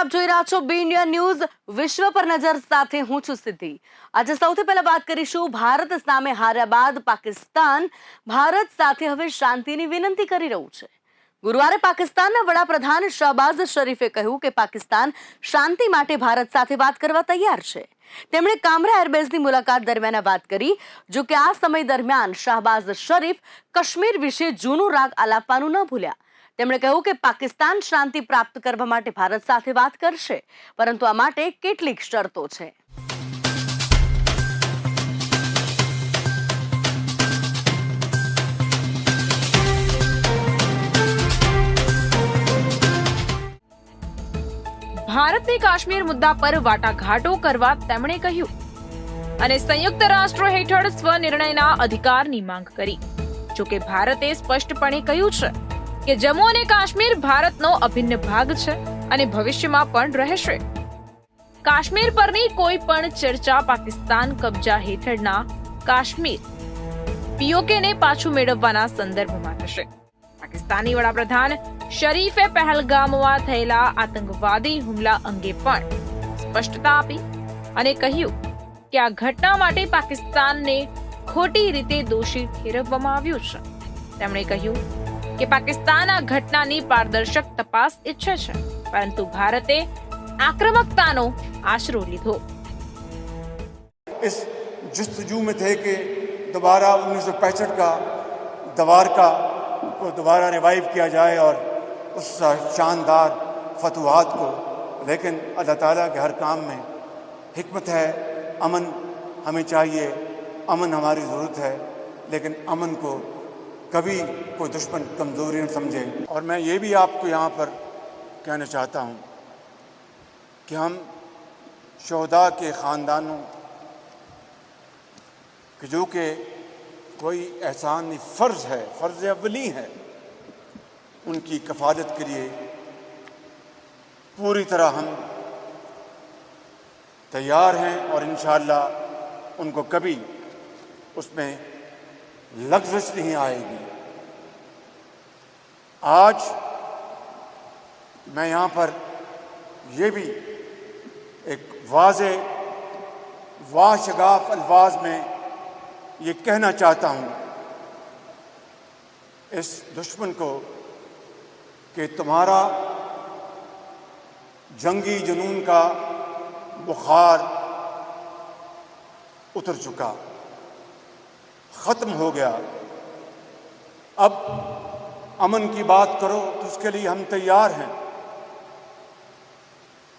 આપ જોઈ રહ્યા છો બી ઇન્ડિયા ન્યૂઝ. વિશ્વ પર નજર સાથે હું છું સિદ્ધિ. આજે સૌથી પહેલા વાત કરીશું ભારત સામે હાર્યા બાદ પાકિસ્તાન. ભારત સાથે હવે શાંતિની વિનંતી કરી રહ્યું છે. ગુરુવારે પાકિસ્તાનના વડાપ્રધાન શહબાઝ શરીફે કહ્યું કે પાકિસ્તાન શાંતિ માટે ભારત સાથે વાત કરવા તૈયાર છે. તેમણે કામરા એરબેઝની મુલાકાત દરમિયાન વાત કરી જો કે આ સમય દરમિયાન શાહબાઝ શરીફ કાશ્મીર વિશે જૂનું રાગ આલાપવાનું ન ભૂલ્યા. તેમણે કહ્યું કે પાકિસ્તાન શાંતિ પ્રાપ્ત કરવા માટે ભારત સાથે વાત કરશે, પરંતુ આ માટે કેટલીક શરતો છે. ભારતને કાશ્મીર મુદ્દા પર વાટાઘાટો કરવા તેમણે કહ્યું અને સંયુક્ત રાષ્ટ્ર હેઠળ સ્વનિર્ણયના અધિકારની માંગ કરી. જોકે ભારતે સ્પષ્ટપણે કહ્યું છે કે જમ્મુ અને કાશ્મીર ભારતનો અભિન્ન ભાગ છે અને ભવિષ્યમાં પણ રહેશે. કાશ્મીર પરની કોઈ પણ ચર્ચા પાકિસ્તાન કબજા હેઠળના કાશ્મીર પીઓકેને પાછું મેળવવાના સંદર્ભમાં થશે. પાકિસ્તાની વડાપ્રધાન શરીફે પહેલગામમાં થયેલા આતંકવાદી હુમલા અંગે પણ સ્પષ્ટતા આપી અને કહ્યું કે આ ઘટના માટે પાકિસ્તાનને ખોટી રીતે દોષી ઠેરવવામાં આવ્યું છે. તેમણે કહ્યું કે પાકિસ્તાન આ ઘટનાની પારદર્શક તપાસ ઈચ્છે છે، પરંતુ ભારતે આક્રમકતાનો આશરો લીધો. اس جستجو میں تھے کہ دوبارہ انیس سو پینسٹھ کا دوار کا کو دوبارہ ریوائیو کیا جائے اور اس شاندار فتوحات کو، لیکن اللہ تعالیٰ کے ہر کام میں حکمت ہے، امن ہمیں چاہیے، امن ہماری ضرورت ہے، لیکن امن کو کبھی کوئی دشمن کمزوری نہ سمجھے۔ اور میں یہ بھی آپ کو یہاں پر کہنا چاہتا ہوں کہ ہم شہدا کے خاندانوں، کہ جو کہ کوئی احسان فرض ہے، فرض اولی ہے، ان کی کفالت کے لیے پوری طرح ہم تیار ہیں اور انشاءاللہ ان کو کبھی اس میں لگزش نہیں آئے گی۔ آج میں یہاں پر یہ بھی ایک واضح واہ شگاف الفاظ میں یہ کہنا چاہتا ہوں۔ اس دشمن کو کہ تمہارا جنگی جنون کا بخار اتر چکا۔ ختم ہو گیا۔ اب امن کی بات کرو تو اس کے لیے ہم تیار ہیں۔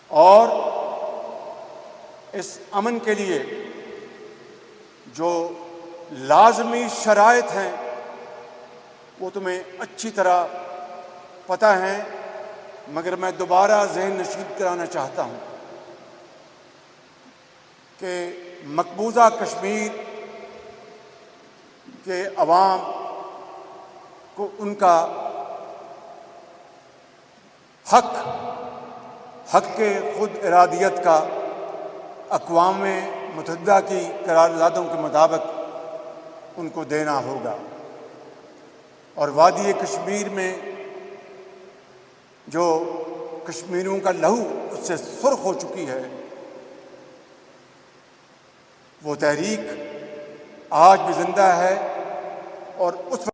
اور اس امن کے لیے جو لازمی شرائط ہیں، وہ تمہیں اچھی طرح پتہ ہیں، مگر میں دوبارہ ذہن نشید کرانا چاہتا ہوں کہ مقبوضہ کشمیر کہ عوام کو ان کا حق حق کے خود ارادیت کا اقوام متحدہ کی قراردادوں کے مطابق ان کو دینا ہوگا۔ اور وادی کشمیر میں جو کشمیروں کا لہو اس سے سرخ ہو چکی ہے، وہ تحریک आज भी जिंदा है और उस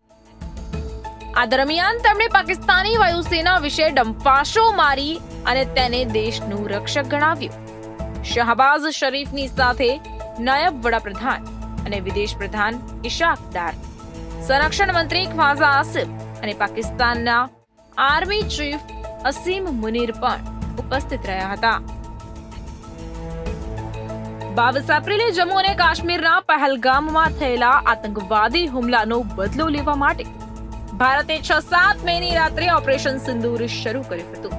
આ દરમિયાન તેમણે પાકિસ્તાની વાયુસેના વિશે ડંફાશો મારી અને તેને દેશનું રક્ષક ગણાવ્યું શહબાઝ શરીફની સાથે નાયબ વડાપ્રધાન અને વિદેશ પ્રધાન ઇશાક ડાર સંરક્ષણ મંત્રી ખ્વાઝા આસિફ અને પાકિસ્તાનના આર્મી ચીફ અસીમ મુનીર પણ ઉપસ્થિત રહ્યા હતા બાવીસ એપ્રિલે જમ્મુ અને કાશ્મીરના પહેલગામમાં થયેલા આતંકવાદી હુમલાનો બદલો લેવા માટે ભારતે છ સાત મેની રાત્રે ઓપરેશન સિંદૂર શરૂ કર્યું હતું.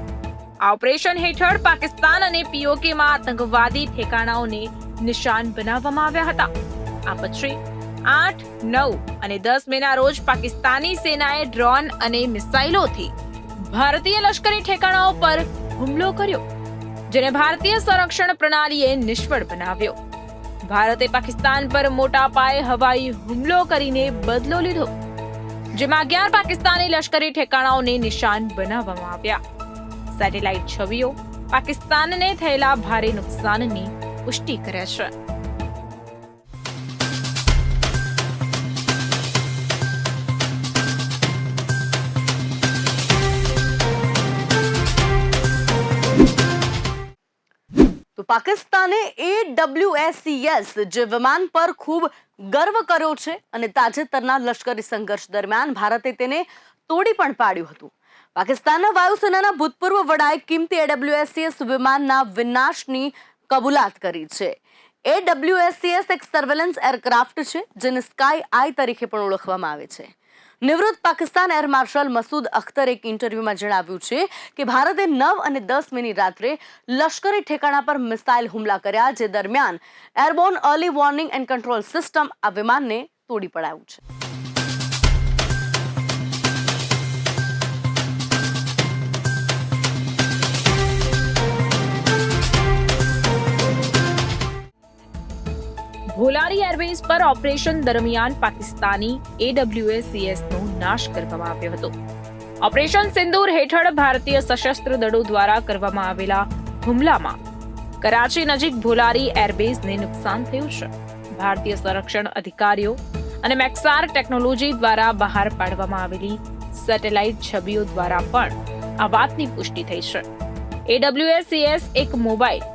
આ ઓપરેશન હેઠળ પાકિસ્તાન અને પીઓકેમાં આતંકવાદી ઠેકાણાઓને નિશાન બનાવવામાં આવ્યા હતા. આ પછી આઠ, નવ અને દસ મેના રોજ પાકિસ્તાની સેનાએ ડ્રોન અને મિસાઇલોથી ભારતીય લશ્કરી ઠેકાણાઓ પર હુમલો કર્યો. જેને ભારતીય સંરક્ષણ પ્રણાલીએ નિષ્ફળ બનાવ્યો. ભારતે પાકિસ્તાન પર મોટા પાયે હવાઈ હુમલો કરીને બદલો લીધો, જેમાં અગિયાર પાકિસ્તાની લશ્કરી ઠેકાણાઓને નિશાન બનાવવામાં આવ્યા. સેટેલાઇટ છબીઓ પાકિસ્તાનને થયેલા ભારે નુકસાનની પુષ્ટિ કરે છે. પાકિસ્તાને એડબ્લ્યુએસસીએસ જે વિમાન પર ખૂબ ગર્વ કર્યો છે અને તાજેતરના લશ્કરી સંઘર્ષ દરમિયાન ભારતે તેને તોડી પણ પાડ્યું હતું. પાકિસ્તાનના વાયુસેનાના ભૂતપૂર્વ વડાએ કિંમતી એડબ્લ્યુએસસીએસ વિમાનના વિનાશની કબૂલાત કરી છે. એડબ્લ્યુએસસીએસ એક સર્વેલન્સ એરક્રાફ્ટ છે, જેને સ્કાય આઈ તરીકે પણ ઓળખવામાં આવે છે. નિવૃત્ત પાકિસ્તાન એર માર્શલ મસૂદ અખ્તર એક ઇન્ટરવ્યુમાં જણાવ્યું છે કે ભારતે નવ અને દસ મિની રાત્રે લશ્કરી ઠેકાણા પર મિસાઇલ હુમલા કર્યા જે દરમિયાન airborne early warning and control system આ વિમાનને તોડી પડાયું છે. ભોલારી એરવેઝ પર ઓપરેશન દરમિયાન પાકિસ્તાની એડબ્લ્યુએસીએસનો નાશ કરવામાં આવ્યો હતો. ઓપરેશન સિંદૂર હેઠળ ભારતીય સશસ્ત્ર દળો દ્વારા કરવામાં આવેલા હુમલામાં કરાચી નજીક ભોલારી એરબેઝને નુકસાન થયું છે. ભારતીય સંરક્ષણ અધિકારીઓ અને મેક્સાર ટેકનોલોજી દ્વારા બહાર પાડવામાં આવેલી સેટેલાઇટ છબીઓ દ્વારા પણ આ વાતની પુષ્ટિ થઈ છે. એડબ્લ્યુએસીએસ એક મોબાઈલ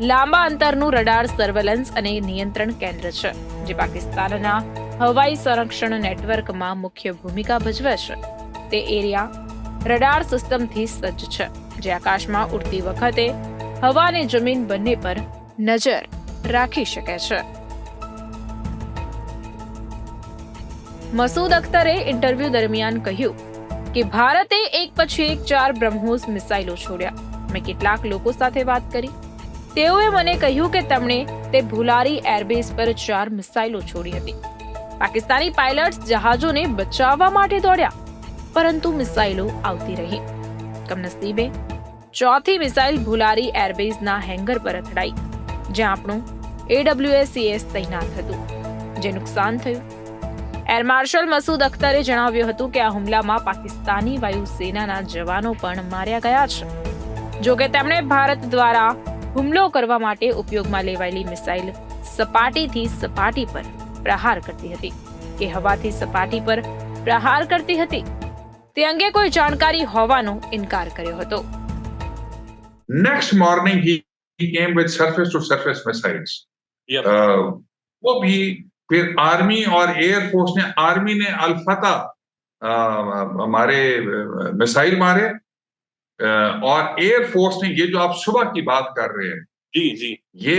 લાંબા અંતરનું રડાર સર્વેલન્સ અને નિયંત્રણ કેન્દ્ર છે, જે પાકિસ્તાનના હવાઈ સંરક્ષણ નેટવર્કમાં મુખ્ય ભૂમિકા ભજવે છે. તે એરિયા રડાર સિસ્ટમથી સજ્જ છે, જે આકાશમાં ઉડતી વખતે હવા અને જમીન બંને પર નજર રાખી શકે છે. મસૂદ અખ્તરે ઇન્ટરવ્યુ દરમિયાન કહ્યું કે ભારતે એક પછી એક ચાર બ્રહ્મોસ મિસાઇલો છોડ્યા. મેં કેટલાક લોકો સાથે વાત કરી. તેઓએ મને કહ્યું કે તેમણે તે ભુલારી એરબેઝ પર ચાર મિસાઇલો છોડી હતી. પાકિસ્તાની પાયલટ્સ જહાજોને બચાવવા માટે દોડ્યા, પરંતુ મિસાઇલો આવતી રહી. કમનસીબે ચોથી મિસાઇલ ભુલારી એરબેઝના હેંગર પર અથડાઈ, જ્યાં આપણું એડબ્લ્યુએસીએસ તૈનાત હતું, જે નુકસાન થયું. એર માર્શલ મસૂદ અખ્તરે જણાવ્યું હતું કે આ હુમલામાં પાકિસ્તાની વાયુસેનાના જવાનો પણ માર્યા ગયા છે. જો કે તેમણે ભારત દ્વારા હુમલો કરવા માટે ઉપયોગમાં લેવાયેલી મિસાઇલ સપાટીથી સપાટી પર પ્રહાર કરતી હતી કે હવાથી સપાટી પર પ્રહાર કરતી હતી તે અંગે કોઈ જાણકારી હોવાનો ઇનકાર કર્યો હતો Next morning, he, he came with surface to surface missiles. Yep. Uh, वो भी फिर आर्मी और एयरफोर्स ने आर्मी ने अल्फता हमारे मिसाइल मारे اور ایئر فورس نے یہ جو آپ صبح کی بات کر رہے ہیں جی جی۔ یہ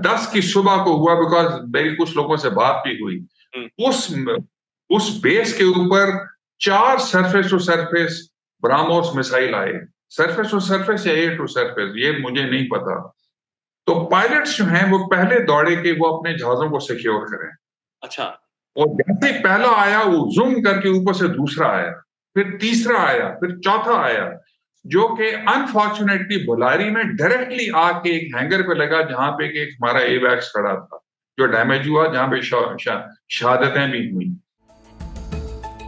دس کی صبح کو ہوا بیکاز میری کچھ لوگوں سے بات بھی ہوئی۔ اس اس بیس کے اوپر چار سرفیس ٹو سرفیس براموس میسائل آئے۔ سرفیس ٹو سرفیس یا ایئر ٹو سرفیس یہ مجھے نہیں پتا۔ تو پائلٹس جو ہیں وہ پہلے دوڑے کہ وہ اپنے جہازوں کو سیکیور کریں۔ اچھا۔ اور جیسے پہلا آیا وہ زوم کر کے اوپر سے دوسرا آیا۔ پھر تیسرا آیا پھر چوتھا آیا۔ जो कि अनफॉर्चुनेटली बुलारी में डायरेक्टली आके एक हैंगर पे लगा जहां पे कि एक हमारा एवैक्स खड़ा था जो डैमेज हुआ जहां पे शा- शा- शहादतें भी हुई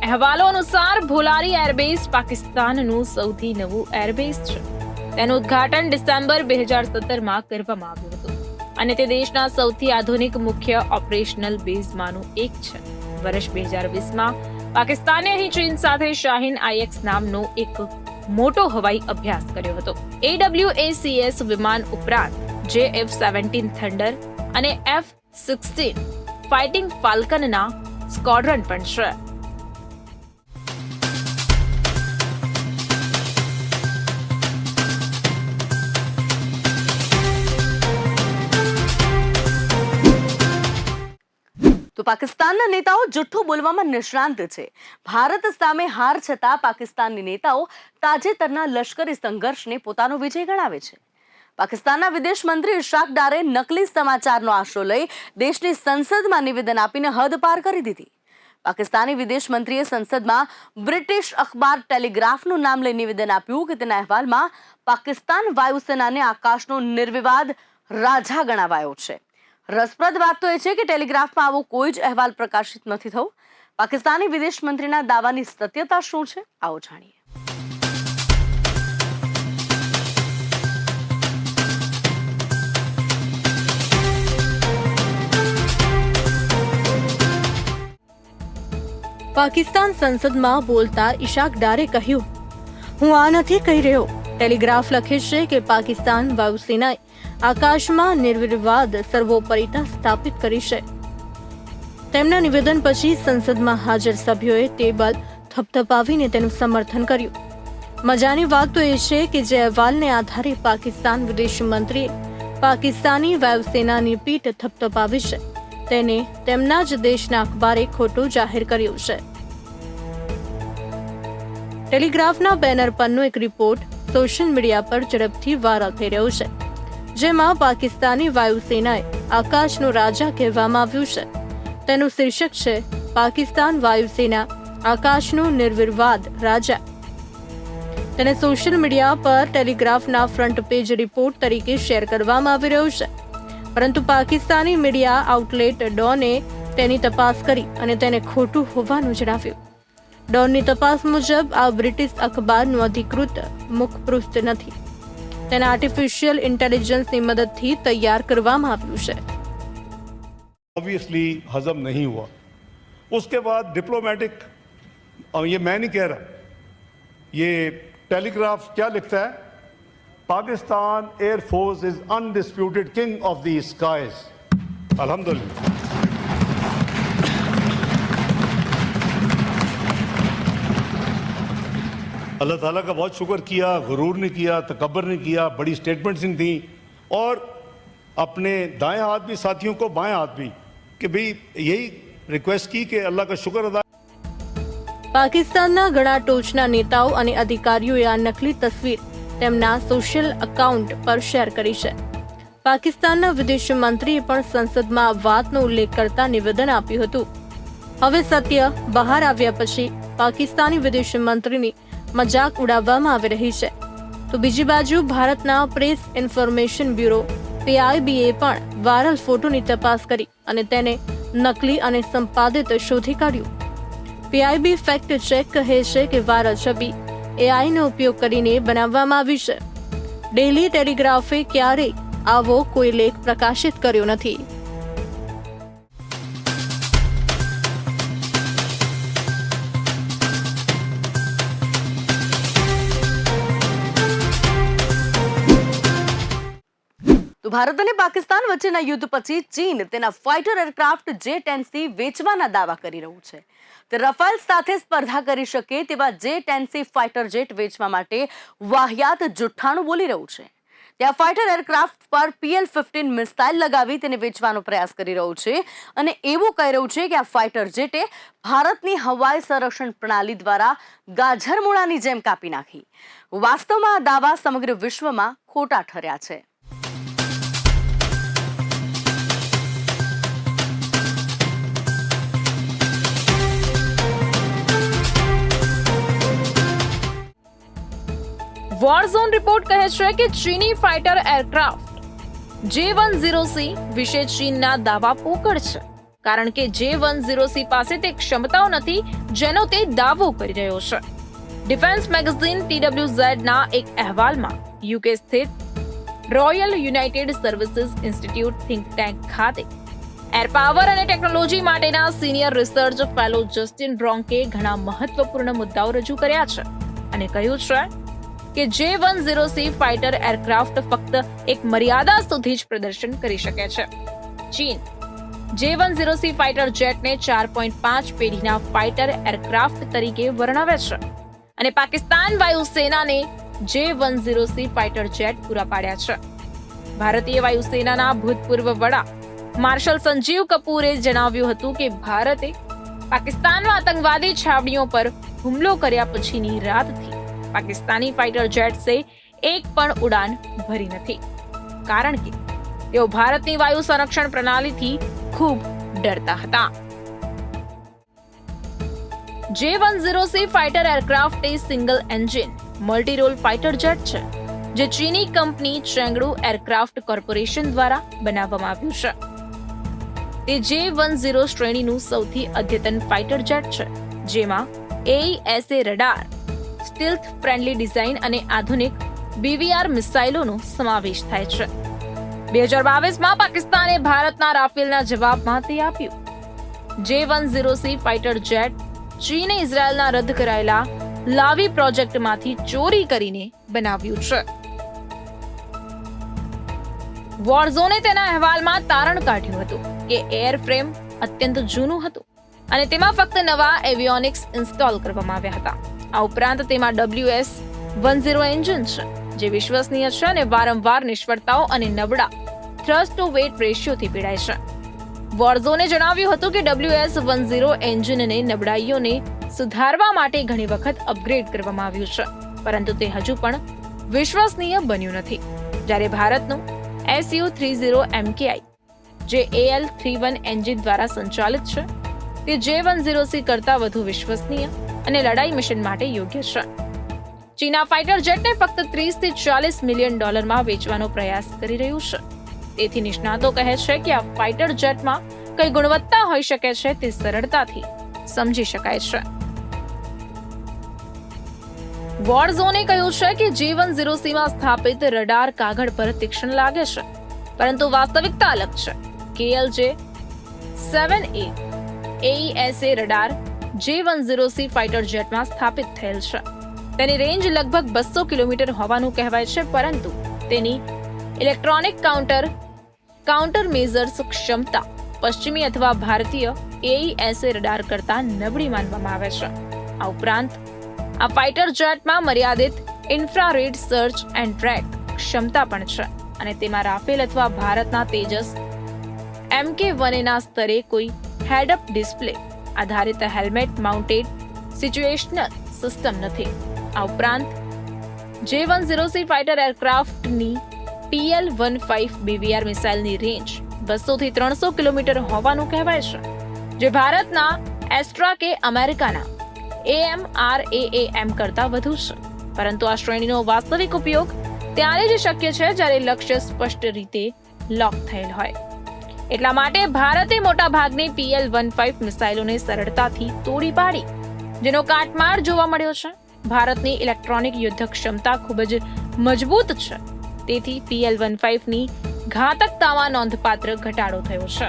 અહેવાલો અનુસાર ભોલારી એરબેઝ પાકિસ્તાનનું સૌથી નવું એરબેઝ છે તેનું ઉદ્ઘાટન ડિસેમ્બર બે હજાર સત્તરમાં કરવામાં આવ્યું હતું અને તે દેશના સૌથી આધુનિક મુખ્ય ઓપરેશનલ બેઝમાંનું એક છે વર્ષ બે હજાર વીસમાં પાકિસ્તાને અહીં ચીન સાથે શાહીન આઈએક્સ નામનો એક મોટો હવાઈ અભ્યાસ કર્યો હતો. એડબ્લ્યુએસીએસ વિમાન ઉપરાંત જે એફ સેવન્ટીન થંડર અને એફ સિક્સટીન ફાઇટિંગ ફાલ્કનના સ્કોડ્રન પણ છે. પાકિસ્તાનના નેતાઓ જુઠ્ઠું બોલવામાં નિષ્ણાંત છે. ભારત સામે હાર છતાં પાકિસ્તાનની નેતાઓ તાજેતરના લશ્કરી સંઘર્ષને પોતાનો વિજય ગણાવે છે. પાકિસ્તાનના વિદેશ મંત્રી ઇશાક ડારે નકલી સમાચારનો આશરો લઈ દેશની સંસદમાં નિવેદન આપીને હદ પાર કરી દીધી. પાકિસ્તાની વિદેશ મંત્રીએ સંસદમાં બ્રિટિશ અખબાર ટેલિગ્રાફનું નામ લઈ નિવેદન આપ્યું કે તેના અહેવાલમાં પાકિસ્તાન વાયુસેનાને આકાશનો નિર્વિવાદ રાજા ગણાવાયો છે. રસપ્રદ વાત તો એ છે કે ટેલિગ્રાફમાં આવો કોઈ જ અહેવાલ પ્રકાશિત નથી થયો. પાકિસ્તાની વિદેશ મંત્રીના દાવાની સત્યતા શું છે? આવો જાણીએ. પાકિસ્તાન સંસદમાં બોલતા ઈશાક ડારે કહ્યું, હું આ નથી કહી રહ્યો. ટેલિગ્રાફ લખે છે કે પાકિસ્તાન વાયુસેનાએ આકાશમાં નિર્વિવાદ સર્વોપરિતા સ્થાપિત કરી છે. તેમના નિવેદન પછી સંસદમાં હાજર સભ્યોએ ટેબલ થપથપાવીને તેનું સમર્થન કર્યું. મજાની વાત તો એ છે કે જે અહેવાલને આધારે પાકિસ્તાન વિદેશ મંત્રીએ પાકિસ્તાની વાયુસેનાની પીઠ થપથપાવી છે. તેને તેમના જ દેશના અખબારે ખોટું જાહેર કર્યું છે. ટેલિગ્રાફના બેનર પરનો એક રિપોર્ટ સોશિયલ મીડિયા પર ઝડપથી વાયરલ થઈ રહ્યો છે. જેમાં પાકિસ્તાની વાયુસેનાએ આકાશનું રાજા કહેવામાં આવ્યું છે. તેનું શીર્ષક છે, પાકિસ્તાન વાયુસેના આકાશનું નિર્વિવાદ રાજા. તેને સોશિયલ મીડિયા પર ટેલિગ્રાફના ફ્રન્ટ પેજ રિપોર્ટ તરીકે શેર કરવામાં આવી રહ્યું છે. પરંતુ પાકિસ્તાની મીડિયા આઉટલેટ ડોને તેની તપાસ કરી અને તેને ખોટું હોવાનું જણાવ્યું. ડોનની તપાસ મુજબ આ બ્રિટિશ અખબારનું અધિકૃત મુખપૃષ્ઠ નથી. તેને આર્ટિફિશિયલ ઇન્ટેલિજન્સની મદદથી તૈયાર કરવામાં આવ્યું છે ऑब्वियसली हजम नहीं हुआ उसके बाद डिप्लोमेटिक और ये मैं नहीं कह रहा ये टेलीग्राफ क्या लिखता है Pakistan air force is undisputed king of the skies अल्हम्दुलिल्लाह अल्लाह ताला का बहुत शुक्र किया गुरूर ने किया तकबर ने किया बड़ी स्टेटमेंट्स थी और अपने दाएं हाथ भी साथियों को बाएं हाथ भी कि भाई यही रिक्वेस्ट की कि अल्लाह का शुक्र अदा પાકિસ્તાનના ઘણા ટોચના નેતાઓ અને અધિકારીઓએ આ નકલી તસવીર તેમના સોશિયલ એકાઉન્ટ પર શેર કરી છે પાકિસ્તાનના વિદેશ મંત્રીએ પણ સંસદમાં આ વાતનો ઉલ્લેખ કરતા નિવેદન આપ્યું હતું હવે સત્ય બહાર આવ્યા પછી પાકિસ્તાની વિદેશ મંત્રીની મજાક ઉડાવવામાં આવી રહી છે. તો બીજી બાજુ ભારતના પ્રેસ ઇન્ફોર્મેશન બ્યુરો પીઆઈબીએ પણ વાયરલ ફોટોની તપાસ કરી અને તેને નકલી અને સંપાદિત શોધી કાઢ્યું. પીઆઈબી ફેક્ટ ચેક કહે છે કે વાયરલ છબી એઆઈનો ઉપયોગ કરીને બનાવવામાં આવી છે. ડેલી ટેલિગ્રાફે ક્યારેય આવો કોઈ લેખ પ્રકાશિત કર્યો નથી. ભારત અને પાકિસ્તાન વચ્ચેના યુદ્ધ પછી ચીન તેના fighter aircraft J ten C વેચવાના દાવા કરી રહ્યું છે. તે રફાલ સાથે સ્પર્ધા કરી શકે તેવા જે ટેન સી ફાઇટર જેટ વેચવા માટે વાહિયાત જુઠ્ઠાણું બોલી રહ્યું છે. ત્યાં ફાઇટર એરક્રાફ્ટ પર પીએલ ફિફ્ટીન મિસાઇલ લગાવી તેને વેચવાનો પ્રયાસ કરી રહ્યું છે અને એવું કહી રહ્યું છે કે આ ફાઇટર જેટે ભારતની હવાઈ સંરક્ષણ પ્રણાલી દ્વારા ગાજરમૂળાની જેમ કાપી નાખી. વાસ્તવમાં આ દાવા સમગ્ર વિશ્વમાં ખોટા ઠર્યા છે. વોરઝોન રિપોર્ટ કહે છે કે ચીની fighter aircraft J one zero C વિશે ચીનના દાવા પોકળ છે. કારણ કે જે વન ઝીરો સી પાસે તે ક્ષમતાઓ નથી, જેનો તે દાવો કરી રહ્યો છે. ડિફેન્સ મેગઝીન ટીડબ્લ્યુઝેડ ના એક અહેવાલમાં યુકે સ્થિત Royal United Services Institute think tank ખાતે એર પાવર અને ટેકનોલોજી માટેના સિનિયર રિસર્ચ ફેલો જસ્ટિન બ્રોન્કે ઘણા મહત્વપૂર્ણ મુદ્દાઓ રજૂ કર્યા છે અને કહ્યું છે કે J one zero C fighter aircraft ફક્ત એક મર્યાદા સુધી જ પ્રદર્શન કરી શકે છે. ચીન. J one zero C fighter જેટને ચાર પોઈન્ટ પાંચ પેઢીના ફાઇટર એરક્રાફ્ટ તરીકે વર્ણવે છે. અને Pakistan વાયુસેનાને J one zero C fighter jet પૂરા પાડ્યા છે. ભારતીય વાયુસેનાના ભૂતપૂર્વ વડા માર્શલ સંજીવ કપૂરે જણાવ્યું હતું કે ભારતે પાકિસ્તાનમાં આતંકવાદી છાવણીઓ પર હુમલો કર્યા પછીની રાતથી પાકિસ્તાની ફાઇટર જેટ્સે એક પણ ઉડાન ભરી નથી. કારણ કે તેઓ ભારતની વાયુ સંરક્ષણ પ્રણાલીથી ખૂબ ડરતા હતા. J one zero C fighter aircraft એ single engine multi role jet છે, જે ચીની કંપની ચેંગડુ એરક્રાફ્ટ કોર્પોરેશન દ્વારા બનાવવામાં આવ્યું છે. તે જે વન ઝીરો શ્રેણીનું સૌથી અદ્યતન ફાઇટર જેટ છે, જેમાં AESA radar stealth friendly design અને આધુનિક બીવીઆર મિસાઇલોનો સમાવેશ થાય છે. બે હજાર બાવીસમાં પાકિસ્તાને ભારતના રાફેલના જવાબમાં તે આપ્યું. J one zero C fighter jet ચીને ઇઝરાયલના રદ કરાયેલા લાવી પ્રોજેક્ટમાંથી ચોરી કરીને બનાવ્યું છે. વોરઝોને તેના અહેવાલમાં તારણ કાઢ્યું હતું કે એરફ્રેમ અત્યંત જૂનું હતું અને તેમાં ફક્ત નવા એવિયોનિક્સ ઇન્સ્ટોલ કરવામાં આવ્યા હતા. આ ઉપરાંત તેમાં ડબલ્યુએસ વન ઝીરો એન્જિન છે, જે વિશ્વસનીય છે અને વારંવાર નિષ્ફળતાઓ અને નબળા થ્રસ્ટ ટુ વેટ રેશિયોથી પીડાય છે. વોર્ઝોને જણાવ્યું હતું કે ડબલ્યુએસ વન ઝીરો એન્જિનને નબળાઈઓને સુધારવા માટે ઘણી વખત અપગ્રેડ કરવામાં આવ્યું છે, પરંતુ તે હજુ પણ વિશ્વસનીય બન્યું નથી. જ્યારે ભારતનું એસયુ થ્રી ઝીરો એમકેઆઈ જે એએલ થ્રી વન એન્જિન દ્વારા સંચાલિત છે, તે જે વન ઝીરો સી કરતાં વધુ વિશ્વસનીય અને લડાઈ મિશન માટે યોગ્ય છે ચીના ફાઇટર જેટને ફક્ત ત્રીસથી ચાલીસ મિલિયન ડોલરમાં વેચવાનો પ્રયાસ કરી રહ્યું છે. તેથી નિષ્ણાતો કહે છે કે આ ફાઇટર જેટમાં કઈ ગુણવત્તા હોઈ શકે છે તે સરળતાથી સમજી શકાય છે. વોરઝોને કહ્યું છે કે જીવન ઝીરો સીમાં સ્થાપિત રડાર કાગળ પર તીક્ષ્ણ લાગે છે. પરંતુ વાસ્તવિકતા અલગ છે. KLJ seven A AESA radar J one zero C fighter જેટમાં સ્થાપિત થયેલ છે. તેની રેન્જ લગભગ બસો કિલોમીટર હોવાનું કહેવાય છે, પરંતુ તેની ઇલેક્ટ્રોનિક કાઉન્ટર કાઉન્ટર મેઝર્સ ક્ષમતા પશ્ચિમી અથવા ભારતીય એઈએસએ રડાર કરતાં નબળી માનવામાં આવે છે. આ ઉપરાંત, આ ફાઇટર જેટમાં મર્યાદિત ઇન્ફ્રારેડ સર્ચ એન્ડ ટ્રેક ક્ષમતા પણ છે અને તેમાં રાફેલ અથવા ભારતના તેજસ એમકે વનેના સ્તરે કોઈ હેડઅપ ડિસ્પ્લે આધારિત હેલ્મેટ માઉન્ટેડ સિચ્યુએશનલ સિસ્ટમ નથી. આ ઉપરાંત J one zero C fighter એરક્રાફ્ટની PL one five BVR મિસાઇલની રેન્જ બસોથી ત્રણસો કિલોમીટર હોવાનું કહેવાય છે, જે ભારતના એસ્ટ્રા કે અમેરિકાના એએમ આર એમ કરતાં વધુ છે. પરંતુ આ શ્રેણીનો વાસ્તવિક ઉપયોગ ત્યારે જ શક્ય છે જ્યારે લક્ષ્ય સ્પષ્ટ રીતે લોક થયેલ હોય. એટલા માટે ભારતે મોટા ભાગની પીએલ વન ફાઇવ મિસાઇલોને સરળતાથી તોડી પાડી, જેનો કાટમાળ જોવા મળ્યો છે. ભારતની ઇલેક્ટ્રોનિક યુદ્ધ ક્ષમતા ખૂબ જ મજબૂત છે. તેથી પીએલ વન ફાઇવની ઘાતકતામાં નોંધપાત્ર ઘટાડો થયો છે.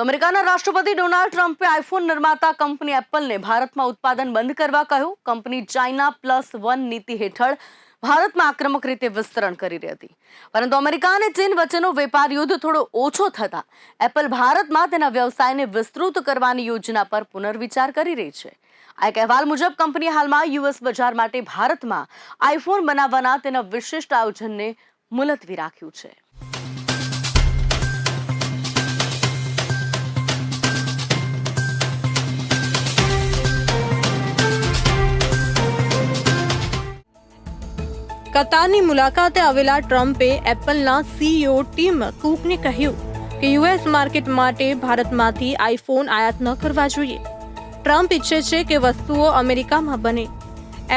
તો અમેરિકાના રાષ્ટ્રપતિ ડોનાલ્ડ ટ્રમ્પે આઈફોન નિર્માતા કંપની એપલને ભારતમાં ઉત્પાદન બંધ કરવા કહ્યું. કંપની ચાઇના પ્લસ વન નીતિ હેઠળ ભારતમાં આક્રમક રીતે વિસ્તરણ કરી રહી હતી. પરંતુ અમેરિકા અને ચીન વચ્ચેનો વેપાર યુદ્ધ થોડો ઓછો થતા એપલ ભારતમાં તેના વ્યવસાયને વિસ્તૃત કરવાની યોજના પર પુનર્વિચાર કરી રહી છે. આ એક અહેવાલ મુજબ, કંપની હાલમાં યુએસ બજાર માટે ભારતમાં આઈફોન બનાવવાના તેના વિશિષ્ટ આયોજનને મુલતવી રાખ્યું છે. કતારની મુલાકાતે આવેલા ટ્રમ્પે એપલના સીઈઓ ટીમ કુકને કહ્યું કે યુએસ માર્કેટ માટે ભારતમાંથી આઈફોન આયાત ન કરવા જોઈએ. ટ્રમ્પ ઈચ્છે છે કે વસ્તુઓ અમેરિકામાં બને.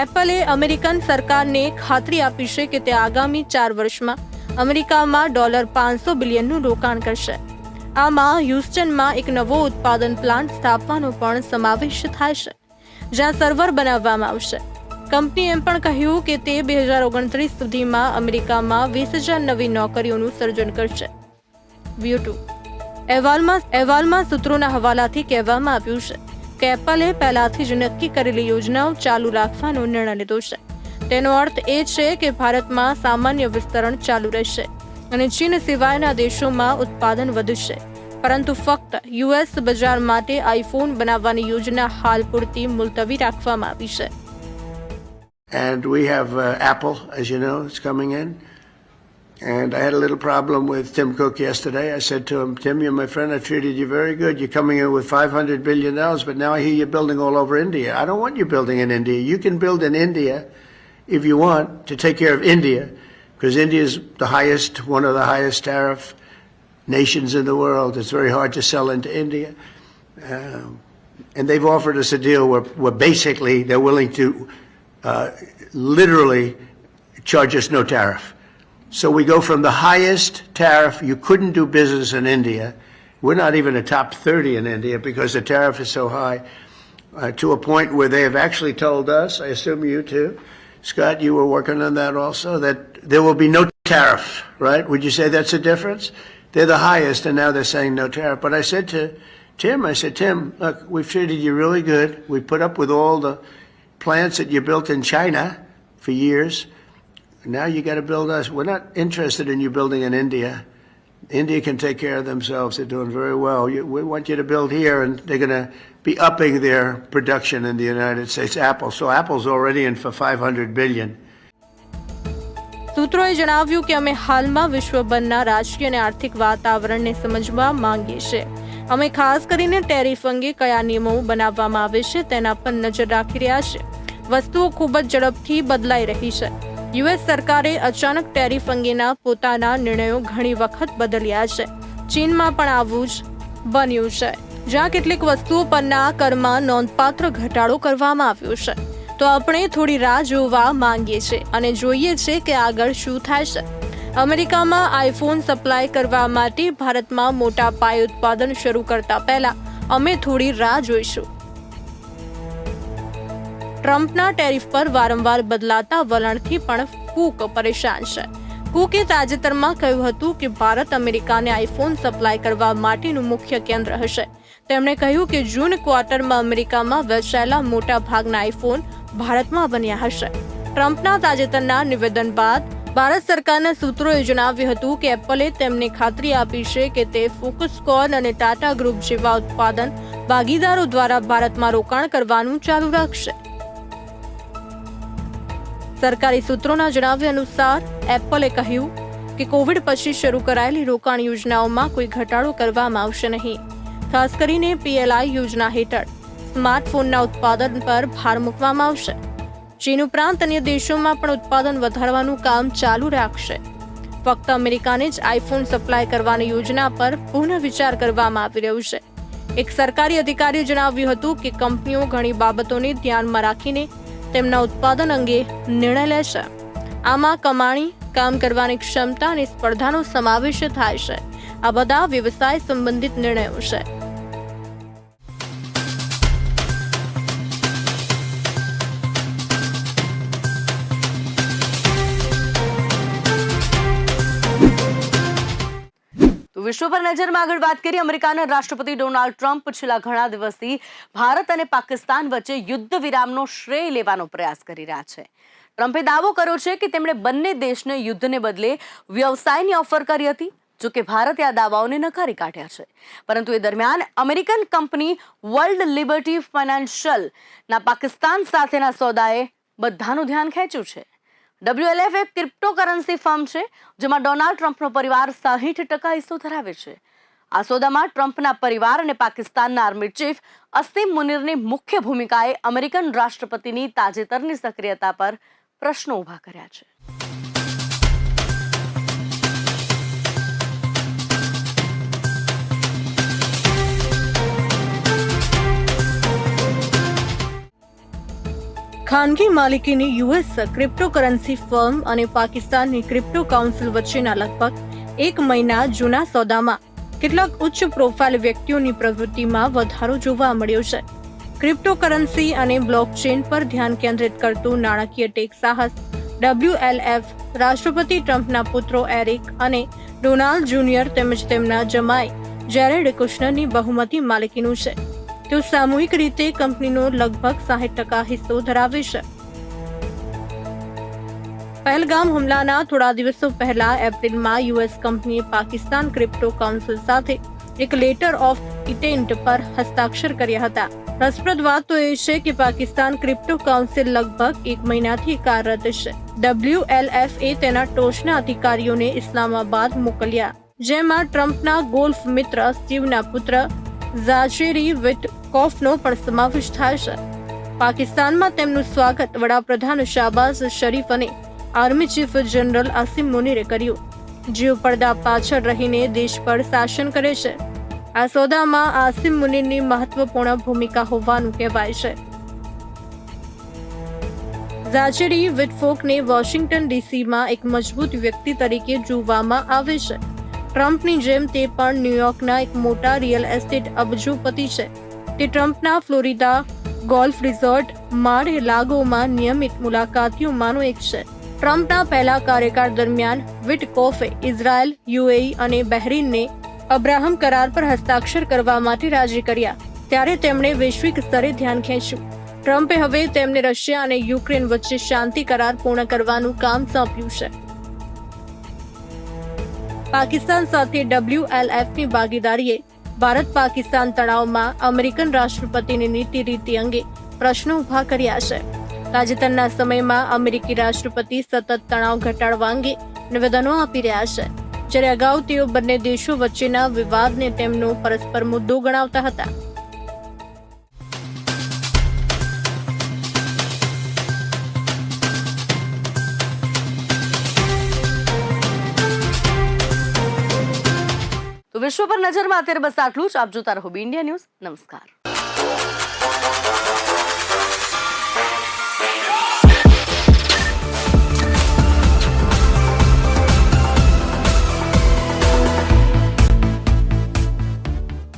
એપલે અમેરિકન સરકારને ખાતરી આપી છે કે તે આગામી ચાર વર્ષમાં અમેરિકામાં ડોલર પાંચસો બિલિયનનું રોકાણ કરશે. આમાં હ્યુસ્ટનમાં એક નવો ઉત્પાદન પ્લાન્ટ સ્થાપવાનો પણ સમાવેશ થાય છે, જ્યાં સર્વર બનાવવામાં આવશે. કંપનીએ એમ પણ કહ્યું કે તે બે હજાર ઓગણત્રીસ સુધીમાં અમેરિકામાં વીસ હજાર નવી નોકરીઓનું સર્જન કરશે. વ્યૂ અહેવાલમાં અહેવાલમાં સૂત્રોના હવાલાથી કહેવામાં આવ્યું છે કે એપલે પહેલાથી જ નક્કી કરેલી યોજનાઓ ચાલુ રાખવાનો નિર્ણય લીધો છે. તેનો અર્થ એ છે કે ભારતમાં સામાન્ય વિસ્તરણ ચાલુ રહેશે અને ચીન સિવાયના દેશોમાં ઉત્પાદન વધશે. પરંતુ ફક્ત યુએસ બજાર માટે આઈફોન બનાવવાની યોજના હાલ પૂરતી મુલતવી રાખવામાં આવી છે. And we have uh, Apple, as you know, is coming in. And I had a little problem with Tim Cook yesterday. I said to him, Tim, you're my friend. I treated you very good. You're coming in with $500 billion, but now I hear you're building all over India. I don't want you building in India. You can build in India if you want to take care of India, because India is the highest, one of the highest tariff nations in the world. It's very hard to sell into India. Um, and they've offered us a deal where, where basically they're willing to literally charge us no tariff. So we go from the highest tariff, you couldn't do business in India. We're not even a top 30 in India because the tariff is so high. uh, to a point where they have actually told us, I assume you too, Scott, you were working on that also, that there will be no tariff, right? Would you say that's a difference? They're the highest, and now they're saying no tariff. But I said to Tim, I said, Tim, look, we've treated you really good. We put up with all the plants that you built in China for years. Now you got to build us. We're not interested in you building in India. India can take care of themselves. They're doing very well. You, we want you to build here, and they're going to be upping their production in the United States. Apple. So Apple's already in for 500 billion. સૂત્રોએ જણાવ્યું કે અમે હાલમાં વિશ્વભરના રાજકીય અને આર્થિક વાતાવરણને સમજવા માંગીએ છીએ અમે ખાસ કરીને ટેરિફ અંગે કયા નિયમો બનાવવામાં આવે છે તેના પર નજર રાખી રહ્યા છે. વસ્તુઓ ખૂબ જ ઝડપથી બદલાઈ રહી છે. યુએસ સરકારે અચાનક ટેરિફ અંગેના પોતાના નિર્ણયો ઘણી વખત બદલ્યા છે. ચીનમાં પણ આવું જ બન્યું છે. જ્યાં કેટલીક વસ્તુઓ પરના કરમાં નોંધપાત્ર ઘટાડો કરવામાં આવ્યો છે. તો આપણે થોડી રાહ જોવા માંગીએ છીએ અને જોઈએ છે કે આગળ શું થાય છે. અમેરિકામાં આઈફોન સપ્લાય કરવા માટે ભારતમાં મોટા પાયે ઉત્પાદન શરૂ કરતા પહેલા અમે થોડી રાહ જોઈશું. ટ્રમ્પના ટેરિફ પર વારંવાર બદલાતા વલણથી પણ કુક પરેશાન છે. કુકે તાજેતરમાં કહ્યું હતું કે ભારત અમેરિકાને આઈફોન સપ્લાય કરવા માટેનું મુખ્ય કેન્દ્ર હશે. તેમણે કહ્યું કે જૂન ક્વાર્ટરમાં અમેરિકામાં વેચાયેલા મોટા ભાગના આઈફોન ભારતમાં બન્યા હશે. ટ્રમ્પના તાજેતરના નિવેદન બાદ ભારત સરકારના સૂત્રોએ જણાવ્યું હતું કે એપલે તેમને ખાતરી આપી છે કે તે ફોકસકોન અને ટાટા ગ્રુપ જેવા ઉત્પાદન ભાગીદારો દ્વારા ભારતમાં રોકાણ કરવાનું ચાલુ રાખશે. સરકારી સૂત્રોના જણાવ્યા અનુસાર, એપલે કહ્યું કે કોવિડ પછી શરૂ કરાયેલી રોકાણ યોજનાઓમાં કોઈ ઘટાડો કરવામાં આવશે નહીં. ખાસ કરીને પીએલઆઈ યોજના હેઠળ સ્માર્ટફોનના ઉત્પાદન પર ભાર મૂકવામાં આવશે. ચીન ઉપરાંત અન્ય દેશોમાં પણ ઉત્પાદન વધારવાનું કામ ચાલુ રાખશે. ફક્ત અમેરિકાને જ આઈફોન સપ્લાય કરવાની યોજના પર પુનઃ વિચાર કરવામાં આવી રહ્યું છે. એક સરકારી અધિકારીએ જણાવ્યું હતું કે કંપનીઓ ઘણી બાબતોને ધ્યાનમાં રાખીને તેમના ઉત્પાદન અંગે નિર્ણય લેશે આમાં કમાણી, કામ કરવાની ક્ષમતા અને સ્પર્ધાનો સમાવેશ થાય છે. આ બધા વ્યવસાય સંબંધિત નિર્ણયો છે. વિશ્વ પર નજરમાં આગળ વાત કરીએ, અમેરિકાના રાષ્ટ્રપતિ ડોનાલ્ડ ટ્રમ્પ છેલ્લા ઘણા દિવસથી ભારત અને પાકિસ્તાન વચ્ચે યુદ્ધ વિરામનો શ્રેય લેવાનો પ્રયાસ કરી રહ્યા છે. ટ્રમ્પે દાવો કર્યો છે કે તેમણે બંને દેશને યુદ્ધને બદલે વ્યવસાયની ઓફર કરી હતી, જો કે ભારતે આ દાવાઓને નકારી કાઢ્યા છે. પરંતુ એ દરમિયાન American company World Liberty Financial ના પાકિસ્તાન સાથેના સોદાએ બધાનું ધ્યાન ખેંચ્યું છે. ડબ્લ્યુએલએફ એક ક્રિપ્ટોકરન્સી ફર્મ છે, જેમાં ડોનાલ્ડ ટ્રમ્પનો પરિવાર સાહીઠ ટકા હિસ્સો ધરાવે છે. આ સોદામાં ટ્રમ્પના પરિવાર અને પાકિસ્તાનના આર્મી ચીફ અસીમ મુનિરની મુખ્ય ભૂમિકાએ અમેરિકન રાષ્ટ્રપતિની તાજેતરની સક્રિયતા પર પ્રશ્નો ઊભા કર્યા છે. ખાનગી માલિકીની યુએસ ક્રિપ્ટોકરન્સી ફર્મ અને પાકિસ્તાનની ક્રિપ્ટો કાઉન્સિલ વચ્ચેના લગભગ એક મહિના જૂના સોદામાં કેટલાક ઉચ્ચ પ્રોફાઇલ વ્યક્તિઓની પ્રવૃત્તિમાં વધારો જોવા મળ્યો છે. ક્રિપ્ટોકરન્સી અને બ્લોકચેન પર ધ્યાન કેન્દ્રિત કરતું નાણાકીય ટેક સાહસ, ડબ્લ્યુએલએફ, રાષ્ટ્રપતિ ટ્રમ્પના પુત્રો એરિક અને ડોનાલ્ડ જુનિયર તેમજ તેમના જમાઈ જેરેડ કુશનરની બહુમતી માલિકીનું છે. તેઓ સામૂહિક રીતે કંપનીનો લગભગ સાહીઠ ટકા હિસ્સો ધરાવે છે. પહેલગામ હુમલાના થોડા દિવસો પહેલા એપ્રિલમાં યુએસ કંપનીએ પાકિસ્તાન ક્રિપ્ટો કાઉન્સિલ સાથે એક લેટર ઓફ ઇટેન્ટ પર હસ્તાક્ષર કર્યા હતા. રસપ્રદ વાત તો એ છે કે પાકિસ્તાન ક્રિપ્ટો કાઉન્સિલ લગભગ એક મહિનાથી કાર્યરત છે. ડબલ્યુએલએફ એ તેના ટોચના અધિકારીઓને ઇસ્લામાબાદ મોકલ્યા. જેમાં ટ્રમ્પના ગોલ્ફ મિત્ર સ્ટીવના પુત્ર ઝાચેરી વિટકોફનો પણ સમાવેશ થાય છે. પાકિસ્તાનમાં તેમનું સ્વાગત વડાપ્રધાન શાહબાઝ શરીફ અને આર્મી ચીફ જનરલ આસિમ મુનીરે કર્યું. જેઓ પડદા પાછળ રહીને દેશ પર શાસન કરે છે. આ સોદામાં આસિમ મુનીરની મહત્વપૂર્ણ ભૂમિકા હોવાનું કહેવાય છે. ઝાચેરી વિટફોકને વોશિંગ્ટન ડીસીમાં એક મજબૂત વ્યક્તિ તરીકે જોવામાં આવે છે. ટ્રમ્પની જેમ તે પણ ન્યુયોર્કના એક મોટા રિયલ એસ્ટેટ અબજોપતિ છે. તે ટ્રમ્પના ફ્લોરિડા ગોલ્ફ રિઝોર્ટ મારે લાગોમાં નિયમિત મુલાકાતીઓમાંનો એક છે. ટ્રમ્પના પહેલા કાર્યકાળ દરમિયાન વિટકોફે ઇઝરાયલ, યુએઈ અને બહેરીનને અબ્રાહમ કરાર પર હસ્તાક્ષર કરવા માટે રાજી કર્યા. ત્યારે તેમણે વૈશ્વિક સ્તરે ધ્યાન ખેંચ્યું. ટ્રમ્પે હવે તેમને રશિયા અને યુક્રેન વચ્ચે શાંતિ કરાર પૂર્ણ કરવાનું કામ સોંપ્યું છે. પાકિસ્તાન સાથે ડબ્લ્યુએલએફની ભાગીદારીએ ભારત પાકિસ્તાન તણાવમાં અમેરિકન રાષ્ટ્રપતિની નીતિ રીતિ અંગે પ્રશ્નો ઊભા કર્યા છે. તાજેતરના સમયમાં અમેરિકી રાષ્ટ્રપતિ સતત તણાવ ઘટાડવા અંગે નિવેદનો આપી રહ્યા છે. જ્યારે અગાઉ તેઓ બંને દેશો વચ્ચેના વિવાદને તેમનો પરસ્પર મુદ્દો ગણાવતા હતા. વિશ્વ પર નજરમાં અત્યારે બસ આટલું જ. આપ જોતા રહો બી ઇન્ડિયા ન્યૂઝ નમસ્કાર.